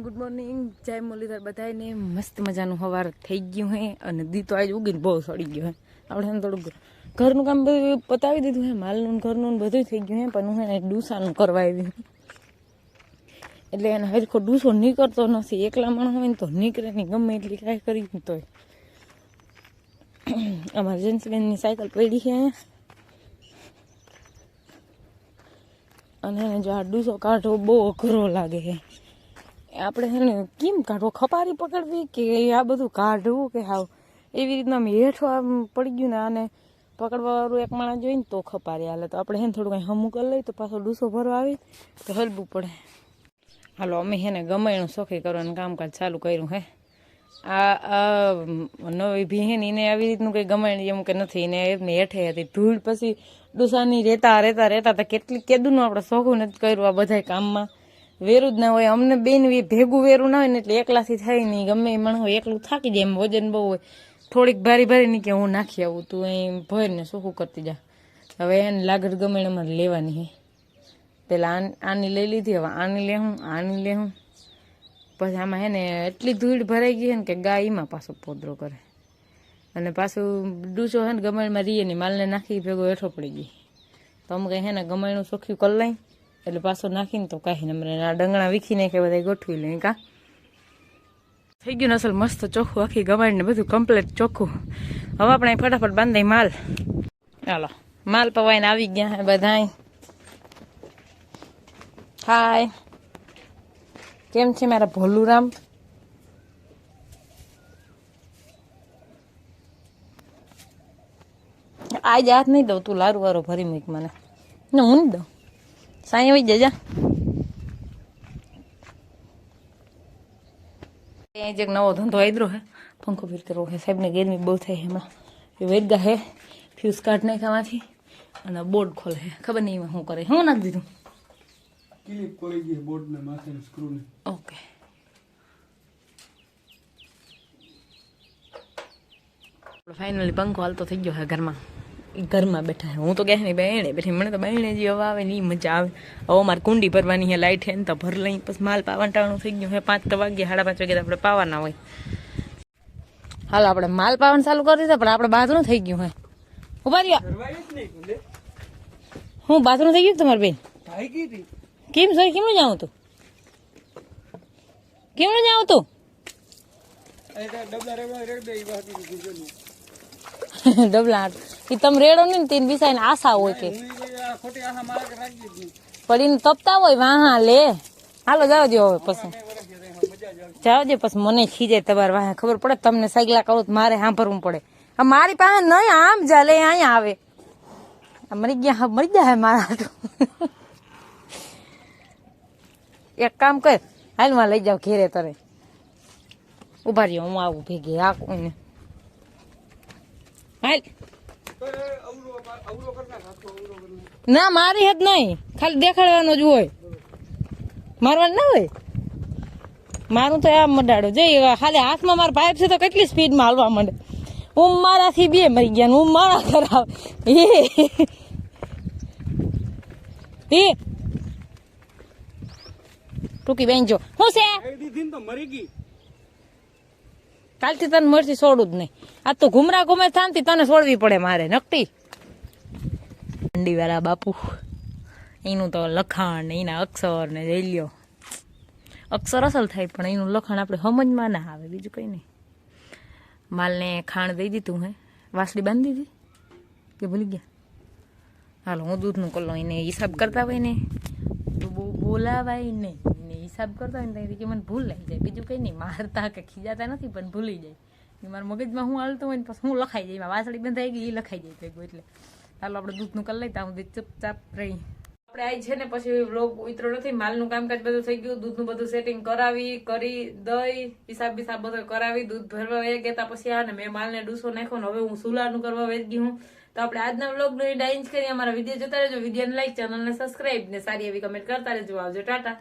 Good morning જય મુરલીધર. બધાને મસ્ત મજાનું સવાર થઈ ગયું હે અને દી તો આજે ઉગીને બહુ સડી ગયો હે. આપણે એને થોડુંક ઘરનું કામ બધું પતાવી દીધું હે. માલનું ઘરનું બધું થઈ ગયું હે, પણ હું એને ડૂસાનું કરવા આવી એટલે એને હરખો ડૂસો નીકળતો નથી. એકલા માણસ હોય ને તો નીકળે નહીં. ગમે એટલી કાંઈ કરી તોય. અમારા જેન્ટ્સબેનની સાયકલ પડી છે અને એને જો આ ડૂસો કાઢવો બહુ અઘરો લાગે છે આપણે છે કેમ કાઢવો? ખપારી પકડવી કે આ બધું કાઢવું કે હાવ? એવી રીતના આમ હેઠો આમ પડી ગયું ને આને પકડવાવાળું એક માણસ જોઈને તો ખપારી હાલે. તો આપણે છે થોડું કંઈ હમું કરી લઈએ તો પાછો ડૂસો ભરવા આવી તો હલવું પડે. હાલો, અમે છે ને એનું શોખી કરવાનું કામકાજ ચાલુ કર્યું હે. આ નવી ભી હે ને એને આવી રીતનું કંઈ ગમાયણ એમ કે નથી. એને એમને હેઠે હતી ધૂળ પછી ડુસાની રેતા રહેતા રહેતા તો કેટલી કેદુનું આપણે શોખું નથી કર્યું આ બધાય કામમાં. વેરું જ ના હોય, અમને બેન ભેગું વેરું ના હોય ને એટલે એકલાથી થાય નહીં. ગમે એ માણસ એકલું થાકી જાય, એમ વજન બહુ હોય. થોડીક ભારી ભારી નહીં કે હું નાખી આવું, તું અહીં ભરીને સોખું કરતી જા. હવે એને લાગડ ગમે એમાં લેવાની હે. પેલા આન- લઈ લીધી, હવે આની લેવું આની લેવું પછી આમાં હે ને એટલી ધૂળ ભરાઈ ગઈ છે ને કે ગાય એમાં પાછો પોદરો કરે. અને પાછું ડૂચો હે ને ગમેણમાં રીએ ને માલને નાખી ભેગો હેઠો પડી ગઈ. તો અમે કંઈ હે ને ગમેણું ચોખ્ખું કરી લઈ. એટલે પાછો નાખીને તો કાંઈ ને અમને આ ડંગણા વીખી નાખે બધા ગોઠવી લઈ કા? થઈ ગયું અસલ મસ્ત ચોખ્ખું, આખી ગમાડ ને બધું કમ્પ્લીટ ચોખ્ખું. હવે આપણે ફટાફટ બાંધાઈ માલ. ચાલો માલ પવાઈને આવી ગયા બધા હાય કેમ છે મારા ભોલુરામ? આજ હાથ નહીં દઉં, તું લારું વારો ભરી મૂક મને. ને હું નહીં દઉં. સાંઈ આવી જજા અહીંયા જે એક નવો ધંધો આદરો હે પંખો ફીરતે રહો હે સાહેબને ગરમી બહુ થાય એમાં એ વેદગા હે ફ્યુઝ કાઢ નાખામાંથી અને બોર્ડ ખોલે હે ખબર નહીં એમાં શું કરે હું નાખી દીધું ક્લિપ પડી ગઈ બોર્ડ ને માથે સ્ક્રૂ ને ઓકે ફાઇનલી પંખો હાલતો થઈ ગયો હે ઘરમાં ઈ ઘરમાં બેઠા હું. તો નહીં બેણે બેઠી. મને તો બેણે જે હવા આવે ને ઈ મજા આવે. હવે મારે કુંડી ભરવાની હે લાઈટ હે ને તો ભર લઈ. પછી માલ પાવાનું થઈ ગયું હે પાંચ તો વાગ્યા સાડા પાંચ વાગ્યા આપણે પાવાના હોય. હાલ આપણે માલ પાવાનું ચાલુ કરી દીધા પણ આપણે બાથરૂમ થઈ ગયું હે. ઊભા રહ્યા. નહીં હું બાથરૂમ થઈ ગયું તમારી બેન? કેમ સોરી કેમ જાઉં તું? કેમ જાઉં તું? ડબલા ડબલા એ તમે રેડો ને તીન બિસાઈને આશા હોય કે હું ઈ આ ખોટી આશા મારા કે રાખી જ નહીં પડીને તપતા હોય વાહ લે હાલો જાવ દો હવે પછી બે વર્ષ થયા એમાં મજા જ આવે જાવ દે પછી મને ખીજાય તમારે વાહ ખબર પડે તમને સાયકલા કરું તો મારે સાંભળવું પડે આ મારી પાસે નહીં આમ ચાલે અહીંયા આવે આ મરી ગયા હા, મરી જાય મારા હાટુ. એક કામ કર હાલ માં લઈ જાવ ઘેરે તરે ઉભા રહ્યો હું આવું ભેગી આ કોઈને હાલ ના મારી હેત નહીં ખાલી દેખાડવાનો જ હોય મારવાનું ના હોય મારું તો આમ મડાડો જઈ ખાલી હાથમાં મારા પાઇપ છે તો કેટલી સ્પીડમાં હાલવા માંડે હું મારાથી બે મરી ગયા ને હું મારા કરાવ એ એ ટૂંકી બેન જો હું છે એ દીધી ને તો મરી ગઈ કાલથી તને મળતી છોડું જ નહીં આ તો ઘુમરા ઘુમે શાંતિ તને છોડવી પડે મારે નકટી વાળા બાપુ એનું તો લખાણ ને એના અક્ષર ને જઈ લ્યો અક્ષર અસલ થાય પણ એનું લખાણ આપણે સમજમાં ના આવે બીજું કંઈ નહીં માલને ખાણ દઈ દીધું હે વાસળી બાંધી દીધી કે ભૂલી ગયા હાલો હું દૂધનું કલો એને હિસાબ કરતા હોય ને તો બહુ બોલાવાય નહીં એને હિસાબ કરતા હોય ને તો કે મને ભૂલ લઈ જાય બીજું કંઈ નહીં મારતા કે ખીજાતા નથી પણ ભૂલી જાય કે મારા મગજમાં હું હાલતું હોય ને પછી હું લખાઈ જાય એમાં વાસળી બંધાઈ ગઈ એ લખાઈ જાય ભેગું એટલે હાલો, આપણે દૂધનું કરી લઈ હું દૂધ ચૂપચાપ રહી. આપણે આઈ છે ને, પછી વ્લોગ ઉતરો નથી, માલનું કામકાજ બધું થઈ ગયું, દૂધનું બધું સેટિંગ કરાવી, કરી દઈ હિસાબ બિસાબ બધું કરાવી, દૂધ ભરવા વહી ગયા પછી આ ને મેં માલને ડૂસો નાખ્યો ને હવે હું સુલાનું કરવા વહી ગઈ હું. તો આપણે આજના વ્લોગ નો ડાઇન્સ કરી અમારા વીડિયો જોતા રહેજો, વિડીયોને લાઈક ચેનલને સબસ્ક્રાઇબ ને સારી એવી કમેન્ટ કરતા રહેજો. આવજો, ટાટા.